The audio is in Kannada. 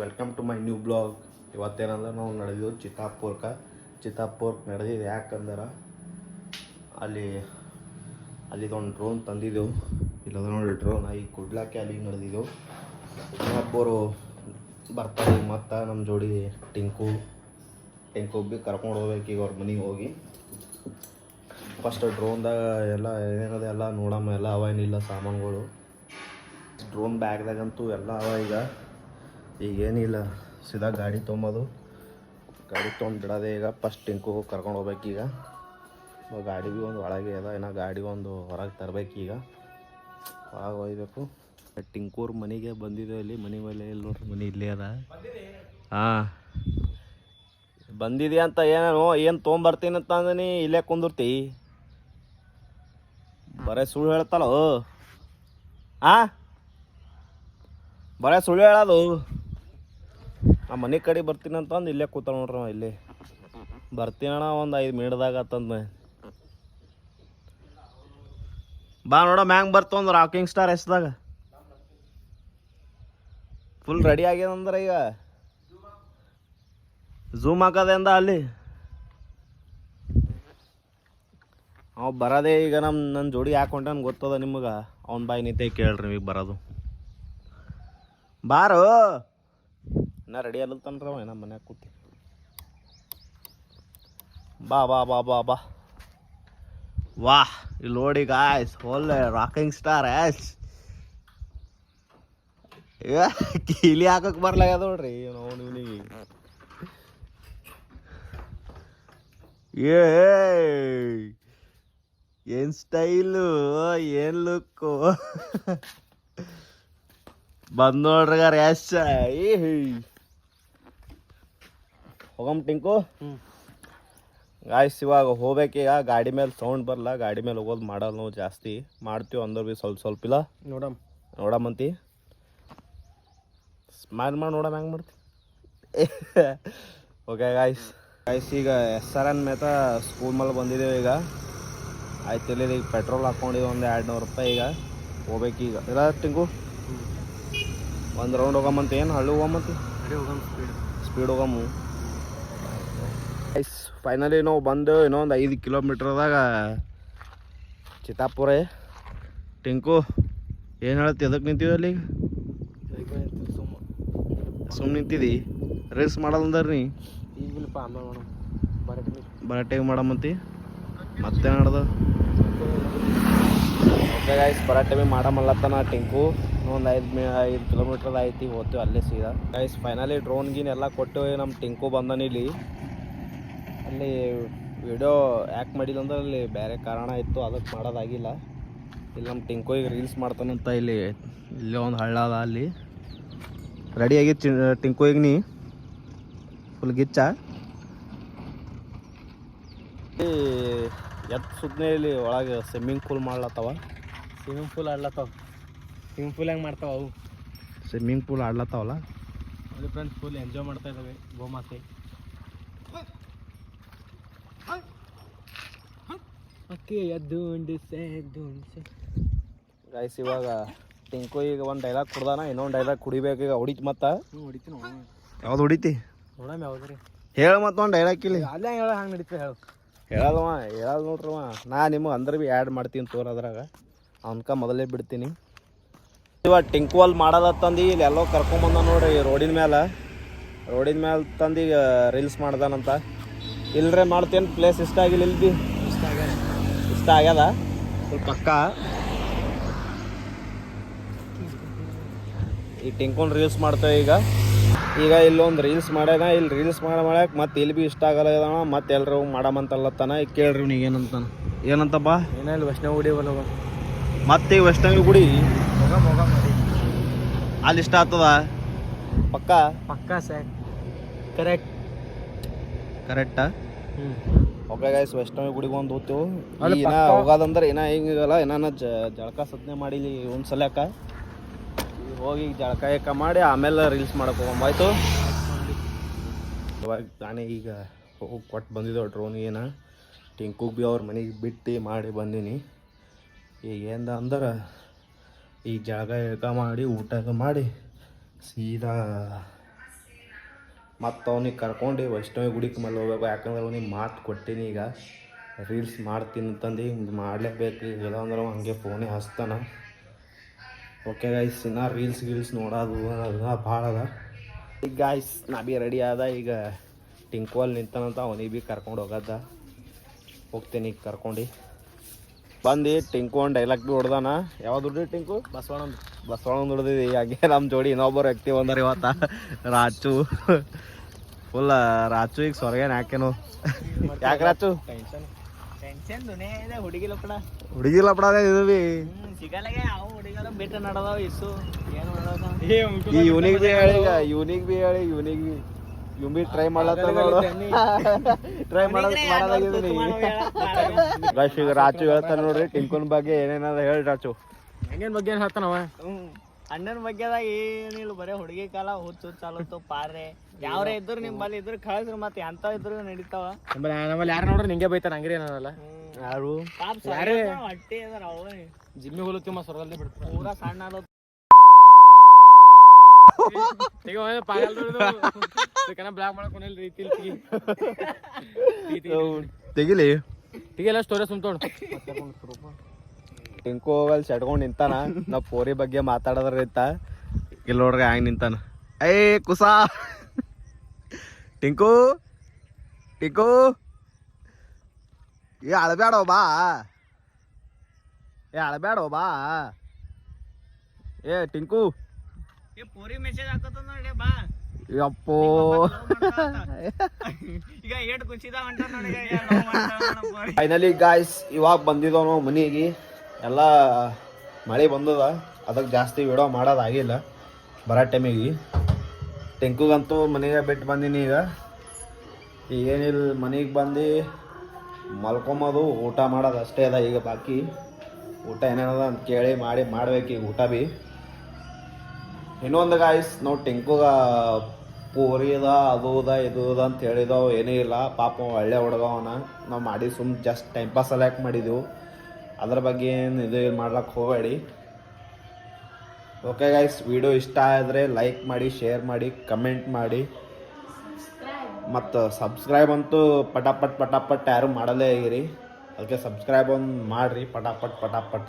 Welcome to my new blog ಇವತ್ತೇನಂದ್ರೆ ನಾವು ನಡೆದಿದ್ದು ಚಿತ್ತಾಪುರ್ಕ. ಚಿತ್ತಾಪುರ್ಕ್ ನಡೆದಿದ್ದು ಯಾಕಂದ್ರೆ? ಅಲ್ಲಿ, ಅಲ್ಲಿದೊಂದು ಡ್ರೋನ್ ತಂದಿದ್ದೆವು. ಇಲ್ಲದ ನೋಡಿ ಡ್ರೋನ್ ಈ ಕುಡ್ಲಾಕೆ ಅಲ್ಲಿಗೆ ನಡೆದಿದ್ದೆವು ಚಿತ್ತಾಪುರು ಬರ್ತಾರೆ ಮತ್ತು ನಮ್ಮ ಜೋಡಿ ಟಿಂಕು. ಟಿಂಕು ಬಿ ಕರ್ಕೊಂಡು ಹೋಗ್ಬೇಕು ಈಗ ಅವ್ರ ಮನೆಗೆ ಹೋಗಿ. ಫಸ್ಟ್ ಡ್ರೋನ್ದಾಗ ಎಲ್ಲ ಏನೇನದ ಎಲ್ಲ ನೋಡಮ್ಮ, ಎಲ್ಲ ಅವ ಏನಿಲ್ಲ ಸಾಮಾನುಗಳು. ಡ್ರೋನ್ ಬ್ಯಾಗ್ದಾಗಂತೂ ಎಲ್ಲ ಅವ ಈಗ. ಈಗ ಏನಿಲ್ಲ ಸೀದಾ ಗಾಡಿ ತೊಂಬೋದು. ಗಾಡಿ ತೊಗೊಂಡು ಬಿಡೋದೆ ಈಗ ಫಸ್ಟ್ ಟಿಂಕು ಕರ್ಕೊಂಡು ಹೋಗ್ಬೇಕೀಗ ಗಾಡಿ ಭೀ ಒಂದು ಒಳಗೆ ಅದ, ಇನ್ನು ಗಾಡಿ ಒಂದು ಹೊರಗೆ ತರಬೇಕೀಗ ಒಳಗೆ ಒಯ್ಬೇಕು ಟಿಂಕೂರ್ ಮನೆಗೆ ಬಂದಿದ್ದೇವೆ ಇಲ್ಲಿ ಮನೆ ಮೇಲೆ ಇಲ್ಲಿ ನೋಡ್ರಿ, ಮನೆ ಇಲ್ಲೇ ಅದ. ಹಾಂ. ಬಂದಿದೆ ಅಂತ ಏನೋ, ಏನು ತೊಗೊಂಬರ್ತೀನಿ ಅಂತ ಅಂದನಿ, ಇಲ್ಲೇ ಕುಂದಿರ್ತಿ. ಬರೇ ಸುಳ್ಳು ಹೇಳ್ತಲ್ಲ ಹಾಂ ಬರೇ ಸುಳ್ಳು ಹೇಳೋದು. ಆ ಮನೆ ಕಡೆ ಬರ್ತೀನಿ ಅಂತಂದು ಇಲ್ಲೇ ಕೂತ ನೋಡ್ರಿ ಅವ ಇಲ್ಲಿ. ಬರ್ತೀನಣ್ಣ ಒಂದು ಐದು ಮಿನಿಟ್ದಾಗ ಆತಂದ ಬಾ ನೋಡ ಮ್ಯಾಂಗ್ ಬರ್ತೊಂದು ರಾಕಿಂಗ್ ಸ್ಟಾರ್ ಎಸ್ದಾಗ. ಫುಲ್ ರೆಡಿ ಆಗ್ಯದಂದ್ರೆ ಈಗ. ಝೂಮ್ ಹಾಕದೆ ಅಲ್ಲಿ. ಅವ ಬರದೇ ಈಗ ನಮ್ಮ ನನ್ನ ಜೋಡಿ ಹಾಕೊಂಡಾನ ಗೊತ್ತದ ನಿಮಗೆ? ಅವ್ನ ಬಾಯಿ ನಿಂತೆ ಕೇಳ್ರಿ ಈಗ ಬರೋದು. ಬಾರು. ನಾ ರೆಡಿ ಅಲ್ಲತನ್ರಿ ಅವ ನಮ್ಮ ಮನ್ಯಾಗ ಕೂತಿ. ಬಾ ಬಾ ಬಾ ಬಾ ಬಾ. ವಾಹ್ ಇಲ್ಲಿ ನೋಡಿ ಗಾಯ್ಸ್ ಹೋಲ್ ರಾಕಿಂಗ್ ಸ್ಟಾರ್ ಆ್ಯಸ್ ಕೀಲಿ ಹಾಕಕ್ ಬರ್ಲಾಗ್ಯದ ನೋಡ್ರಿ ನಾವು ಇವನಿಗೆ. ಏ ಏನ್ ಸ್ಟೈಲು ಏನ್ ಲುಕ್ಕು ಬಂದ್ ನೋಡ್ರಿ ರ್ಯಾಶ ಹೋಗಮ್ ಟಿಂಕು ಗಾಯ್ಸ್ ಇವಾಗ ಹೋಗ್ಬೇಕೀಗ ಗಾಡಿ ಮೇಲೆ ಸೌಂಡ್ ಬರಲ್ಲ ಗಾಡಿ ಮೇಲೆ ಹೋಗೋದು ಮಾಡಲ್ಲ ನಾವು ಜಾಸ್ತಿ. ಮಾಡ್ತೀವಿ ಅಂದ್ರೆ ಭೀ ಸ್ವಲ್ಪ ಸ್ವಲ್ಪ ಇಲ್ಲ. ನೋಡಮ್. ನೋಡಮ್ಮಂತಿ ಸ್ಮೈಲ್ ಮಾಡಿ ನೋಡಮ್ ಹೆಂಗೆ ಮಾಡ್ತಿ. ಓಕೆ ಗಾಯ್ಸ್ ಗಾಯ್ಸ್ ಈಗ ಎಸ್ ಆರ್ ಎನ್ ಮೇತ ಸ್ಕೂಲ್ ಮೇಲೆ ಬಂದಿದ್ದೇವೆ ಈಗ. ಆಯ್ತು ಇಲ್ಲಿ ಈಗ ಪೆಟ್ರೋಲ್ ಹಾಕೊಂಡಿದ್ದು ಒಂದು ಎರಡು ನೂರು ರೂಪಾಯಿ ಈಗ. ಹೋಗ್ಬೇಕೀಗ ಇಲ್ಲ ಟಿಂಕು? ಒಂದು ರೌಂಡ್ ಹೋಗಮ್ಮಂತ ಏನು ಹಳ್ಳಿ ಹೋಗಮಂತಿ ಅದೇ ಹೋಗಮ್ ಸ್ಪೀಡ್ ಹೋಗಮ್ಮು ಫೈನಲಿ ನಾವು ಬಂದು ಇನ್ನೊಂದು ಐದು ಕಿಲೋಮೀಟ್ರದಾಗ ಚಿತ್ತಾಪುರ. ಟಿಂಕು ಏನು ಹೇಳ್ತಿ ಎದಕ್ಕೆ ನಿಂತಿದ್ದಲ್ಲಿ ಅಲ್ಲಿ? ಸುಮ್ಮ ಸುಮ್ಮನೆ ನಿಂತಿದ್ದಿ? ರೇಸ್ ಮಾಡಲ್ಲಂದ್ರೆ ನೀ? ಬರಾಟೆಗೆ ಮಾಡಮಂತಿ ಮತ್ತೆ ನಡ್ದು ಓಕೆ ಗಾಯ್ಸ್ ಬರಾಟೆ ಭೀ ಮಾಡಮಲ್ಲತ್ತನ ಟಿಂಕು. ಒಂದು ಐದು ಮಿ ಐದು ಕಿಲೋಮೀಟ್ರ್ ಐತಿ ಹೋಗ್ತೀವಿ ಅಲ್ಲೇ ಸೀದಾ. ಗಾಯ್ಸ್ ಫೈನಲಿ ಡ್ರೋನ್ ಗೀನ್ ಎಲ್ಲ ಕೊಟ್ಟು ನಮ್ಮ ಟಿಂಕು ಬಂದನ ಇಲ್ಲಿ. ಅಲ್ಲಿ ವಿಡಿಯೋ ಯಾಕೆ ಮಾಡಿಲ್ಲ ಅಂದ್ರೆ ಅಲ್ಲಿ ಬೇರೆ ಕಾರಣ ಇತ್ತು ಅದಕ್ಕೆ ಮಾಡೋದಾಗಿಲ್ಲ. ಇಲ್ಲಿ ನಮ್ಮ ಟಿಂಕು ಈಗ ರೀಲ್ಸ್ ಮಾಡ್ತಾನಂತ ಇಲ್ಲಿ ಇಲ್ಲಿ ಒಂದು ಹಳ್ಳ ಅದ ಅಲ್ಲಿ. ರೆಡಿ ಆಗಿತ್ತು ಟಿಂಕು ಈಗ ನೀ? ಫುಲ್ ಗಿಚ್ಚ? ಎತ್ ಸುತ್ತನೇ ಇಲ್ಲಿ ಒಳಗೆ ಸ್ವಿಮ್ಮಿಂಗ್ ಪೂಲ್ ಮಾಡ್ಲತ್ತವ. ಸ್ವಿಮ್ಮಿಂಗ್ ಪೂಲ್ ಆಡ್ಲತ್ತಾವ. ಸ್ವಿಮ್ಮಿಂಗ್ ಪೂಲ್ ಹೆಂಗೆ ಮಾಡ್ತಾವ ಅವು? ಸ್ವಿಮ್ಮಿಂಗ್ ಪೂಲ್ ಆಡ್ಲತ್ತವಲ್ಲ? ಅದು ಫ್ರೆಂಡ್ಸ್ ಫುಲ್ ಎಂಜಾಯ್ ಮಾಡ್ತಾ ಇದ್ದಾವೆ ಗೋಮಾತೆ. ಗಾಯ್ಸ್ ಇವಾಗ ಟಿಂಕು ಈಗ ಒಂದು ಡೈಲಾಗ್ ಕುಡ್ದಾನ ಇನ್ನೊಂದು ಡೈಲಾಗ್ ಕುಡಿಬೇಕು ಈಗ ಹೊಡಿತ್ ಮತ್ತ. ಹೊಡಿತೀನಿ ಯಾವ್ದು ಹೊಡಿತಿ? ನೋಡಮ್ ಯಾವ್ದ್ರಿ ಹೇಳ ಮತ್ತ ಒಂದು ಡೈಲಾಗ್ ಇಲ್ಲಿ ಅಲ್ಲೇ ಹೇಳ ಹಂಗೆ ನಡೀತದೆ ಹೇಳು. ಹೇಳಲ್ವ ಹೇಳಲ್ ನೋಡ್ರವ ನಾ ನಿಮ್ಗೆ ಅಂದ್ರೆ ಭೀ ಆ್ಯಡ್ ಮಾಡ್ತೀನಿ ತೋರ್ ಅದ್ರಾಗ. ಅವನ್ಕ ಮೊದಲೇ ಬಿಡ್ತೀನಿ. ಇವಾಗ ಟಿಂಕು ಅಲ್ಲಿ ಮಾಡೋದತ್ತಂದು ಇಲ್ಲಿ ಎಲ್ಲೋ ಕರ್ಕೊಂಬಂದ ನೋಡ್ರಿ ರೋಡಿನ ಮೇಲೆ ರೋಡಿನ ಮೇಲೆ ತಂದು ಈಗ ರೀಲ್ಸ್ ಮಾಡ್ದಾನಂತ. ಇಲ್ರೇ ಮಾಡ್ತೇನೆ ಪ್ಲೇಸ್ ಇಷ್ಟ ಆಗಿಲ್ಲ ಇಲ್ಲಿ ಭೀ ಆಗ್ಯಾರ ಇಷ್ಟ ಆಗ್ಯದ ಸ್ವಲ್ಪ ಪಕ್ಕ ಈ ಟಿಂಕೊಂಡ್ ರೀಲ್ಸ್ ಮಾಡ್ತೇವೆ ಈಗ. ಈಗ ಇಲ್ಲೊಂದು ರೀಲ್ಸ್ ಮಾಡ್ಯಾನ ಇಲ್ಲಿ ರೀಲ್ಸ್ ಮಾಡ ಮಾಡ್ಯಾಕ ಮತ್ತೆ ಇಲ್ಲಿ ಭೀ ಇಷ್ಟ ಆಗಲ್ಲ ಇದಾವ ಮತ್ತೆ ಎಲ್ರು ಮಾಡಮಂತಲ್ಲತ್ತಾನ ಈಗ ಕೇಳ್ರಿ ನೀವು ಏನಂತಾನ. ಏನಂತಪ್ಪ ಏನಿಲ್ಲ ವೈಷ್ಣವ ಗುಡಿ ಬಲ್ಲ ಮತ್ತೆ ವೈಷ್ಣವಿ ಗುಡಿ? ಅಲ್ಲಿ ಇಷ್ಟ ಆಗ್ತದ? ಪಕ್ಕ? ಪಕ್ಕ ಸರ್. ಕರೆಕ್ಟ್ ಕರೆಕ್ಟಾ ಹ್ಞೂ ಓಕೆ ಗಾಯ್ಸ್ ವೈಷ್ಣವಿ ಗುಡಿಗೆ ಒಂದು ಹೋಗ್ತೇವೆ. ಇನ್ನ ಹೋಗೋದಂದ್ರೆ ಇನ್ನ ಇನ್ನ ಜ ಜಳಕ ಸತ್ನೆ ಮಾಡಿಲಿ ಒಂದು ಸಲಕ ಹೋಗಿ ಜಳಕ ಏಕ ಮಾಡಿ ಆಮೇಲೆ ರೀಲ್ಸ್ ಮಾಡಕ್ಕೆ ಹೋಗಂಬಾಯ್ತು ಇವಾಗ ತಾನೇ ಈಗ ಹೋಗಿ ಕೊಟ್ಟು ಬಂದಿದ್ದೇವೆ ಡ್ರೋನಿಗೇನ ಟಿಂಕು ಭೀ ಅವ್ರ ಮನೆಗೆ ಬಿಟ್ಟು ಮಾಡಿ ಬಂದೀನಿ. ಈಗ ఏంದ ಅಂದ್ರೆ ಈಗ ಜಾಗ ಏಕ ಮಾಡಿ ಊಟ ಮಾಡಿ ಸೀದಾ ಮತ್ತು ಅವನಿಗೆ ಕರ್ಕೊಂಡು ವೈಷ್ಣವಿ ಗುಡಿಗೆ ಮೇಲೆ ಹೋಗ್ಬೇಕು. ಯಾಕಂದ್ರೆ ಅವ್ನಿಗೆ ಮಾತು ಕೊಟ್ಟೀನಿ ಈಗ. ರೀಲ್ಸ್ ಮಾಡ್ತೀನಿ ಅಂತಂದು ಮಾಡಲೇಬೇಕು. ಇಲ್ಲ ಅಂದ್ರೆ ಅವ ಹಂಗೆ ಫೋನೇ ಹಚ್ತಾನ. ಓಕೆ ಗಾಯ್ಸ್ ಇನ್ನ ರೀಲ್ಸ್ ಗೀಲ್ಸ್ ನೋಡೋದು ಅದೆಲ್ಲ ಭಾಳ ಅದ. ಈಗ ಗಾಯ್ಸ್ ನಾ ಭೀ ರೆಡಿ ಆದ. ಈಗ ಟಿಂಕೋಲ್ ನಿಂತಾನಂತ, ಅವನಿಗೆ ಭೀ ಕರ್ಕೊಂಡು ಹೋಗದ. ಹೋಗ್ತೀನಿ ಈಗ ಕರ್ಕೊಂಡು. ಬಂದು ಟಿಂಕು ಒಂದು ಡೈಲಾಗ್ ಭೀ ಹೊಡ್ದಾನ. ಯಾವ್ದು ದುಡ್ಡು ಟಿಂಕು? ಬಸವಣ್ಣ ಬಸವಣ್ಣ ದುಡ್ದಿದ್ದೀವಿ ಹಾಗೆ ನಮ್ಮ ಜೋಡಿ ಇನ್ನೊಬ್ಬರು ವ್ಯಕ್ತಿ ಬಂದಾರ ಇವತ್ತ. ರಾಚು ಫುಲ್ ರಾಚು ಈಗ ಸ್ವರ್ಗೇನು ಯಾಕೇನು. ಯಾಕೆ ರಾಚು ಹುಡುಗಿ ಲಪಡ. ಹುಡುಗಿ ಲಪಡಾದ ಇದು ಬಿ. ಬಿಟ್ಟು ನಡದಾವ ಇಸು ಏನು ಇವನಿಗೆ ಬಿ ಹೇಳಿ ಇವನಿಗೆ ಬಿ ಹೇಳಿ ಇವನಿಗೆ ಬಿ. ಇವ್ ಬಿ ಟ್ರೈ ಮಾಡ್ಲತ್ತ ನೋಡು. ಟ್ರೈ ಮಾಡೋದ್ ಮಾಡೋದಾಗಿದ್ದೀನಿ ಗೈಸ್ ಈಗ ರಾಚು ಹೇಳ್ತಾನೆ ನೋಡ್ರಿ ಟಿಂಕುನ್ ಬಗ್ಗೆ ಏನೇನಾದ ಹೇಳಿ ರಾಚು ಹಂಗೇನ್ ಬಗ್ಗೆ ಏನ್ ಹೇಳ್ತಾನವ? ಅಣ್ಣನ ಬಗ್ಗೆದಾಗ ಏನಿಲ್ಲ ಬರೇ ಹುಡುಗಿ ಕಾಲ ಹುಚ್ಚು ಚಾಲುತ್ತು ಪಾರ್ರೆ ಪಾರೆ ಯಾವ್ರೇ ಇದ್ರು ನಿಮ್ ಬಲ್ಲಿ ಇದ್ರು ಕಳ್ಸ್ರಿ ಮತ್ತೆ ಎಂತ ಇದ್ರು ನಡೀತಾವ. ನಮ್ಮಲ್ಲಿ ಯಾರು ನೋಡ್ರಿ ನಿಂಗೆ ಬೈತಾರ ಹಂಗ್ರಿ ಏನಲ್ಲ ಯಾರು? ಹೊಟ್ಟೆ ಅದಾರ ಅವ ಜಿಮ್ಮಿ ಹೋಲತ್ತಿ ಮಾ ಸ್ವರ್ಗಲ್ದೇ ಬಿಡ್ತಾರೆ. ಪೂರಾ ಸಣ್ಣ ತೆಗಿಲಿ ಈಗೆಲ್ಲ ಸ್ಟೋರಿ ಸುಮ್ತೋಡ್ ಟಿಂಕು ಹೋಗಲ್ ಸೆಟ್ಕೊಂಡ್ ನಿಂತಾನ ನಾ ಪೋರಿ ಬಗ್ಗೆ ಮಾತಾಡೋದ್ರ ಇತ್ತ ಇಲ್ಲಿ ನೋಡ್ರಿ ಹ್ಯಾಂಗ್ ನಿಂತಾನ ಏ ಕುಸಾ ಟಿಂಕು ಟಿಂಕು ಏ ಅಳಬೇಡ ಬಾ ಏ ಅಳಬ್ಯಾಡ ಬಾ ಏ ಟಿಂಕು ಪೂರಿ ಮೆಸೇಜ್ ಹಾಕತ್ತ ನೋಡಿ ಬಾ. ಯಪ್ಪೋ. ಈಗ ಏಟ್ ನೋಡಿ. ಫೈನಲಿ ಗಾಯ್ಸ್ ಇವಾಗ ಬಂದಿದ್ದೋ ನಾವು ಮನೆಗೆ. ಎಲ್ಲ ಮಳೆ ಬಂದದ. ಅದಕ್ಕೆ ಜಾಸ್ತಿ ವಿಡಿಯೋ ಮಾಡೋದಾಗಿಲ್ಲ ಬರೋ ಟೈಮಿಗೆ ಟೆಂಕುಗಂತೂ ಮನೆಗೆ ಬಿಟ್ಟು ಬಂದೀನಿ ಈಗ. ಈಗ ಏನಿಲ್ಲ ಮನೆಗೆ ಬಂದು ಮಲ್ಕೊಂಬೋದು ಊಟ ಮಾಡೋದು ಅಷ್ಟೇ ಅದ ಈಗ ಬಾಕಿ. ಊಟ ಏನೇನದ ಅಂತ ಕೇಳಿ ಮಾಡಿ ಮಾಡ್ಬೇಕು ಈಗ ಊಟ ಭೀ ಇನ್ನೊಂದು ಗಾಯ್ಸ್ ನಾವು ಟೆಂಕುಗ ಪೂರಿದ ಅದ, ಅದು ಇದು ಅದ ಅಂತ ಹೇಳಿದವು, ಏನೇ ಇಲ್ಲ. ಪಾಪ ಒಳ್ಳೆ ಹುಡುಗವನ ನಾವು ಮಾಡಿ ಸುಮ್ ಜಸ್ಟ್ ಟೈಮ್ ಪಾಸ್ ಯಾಕೆ ಮಾಡಿದೆವು? ಅದ್ರ ಬಗ್ಗೆ ಏನು ಇದು ಮಾಡ್ಲಕ್ಕೆ ಹೋಗಬೇಡಿ. ಓಕೆ ಗಾಯ್ಸ್ ವಿಡಿಯೋ ಇಷ್ಟ ಆದರೆ ಲೈಕ್ ಮಾಡಿ ಶೇರ್ ಮಾಡಿ ಕಮೆಂಟ್ ಮಾಡಿ. ಮತ್ತು ಸಬ್ಸ್ಕ್ರೈಬ್ ಅಂತೂ ಪಟಾಪಟ್ ಪಟಾಪಟ್ ಯಾರು ಮಾಡಲೇ ಆಗಿರಿ ಅದಕ್ಕೆ ಸಬ್ಸ್ಕ್ರೈಬ್ ಒಂದು ಮಾಡಿರಿ, ಪಟಾಪಟ್, ಪಟಾಪಟ.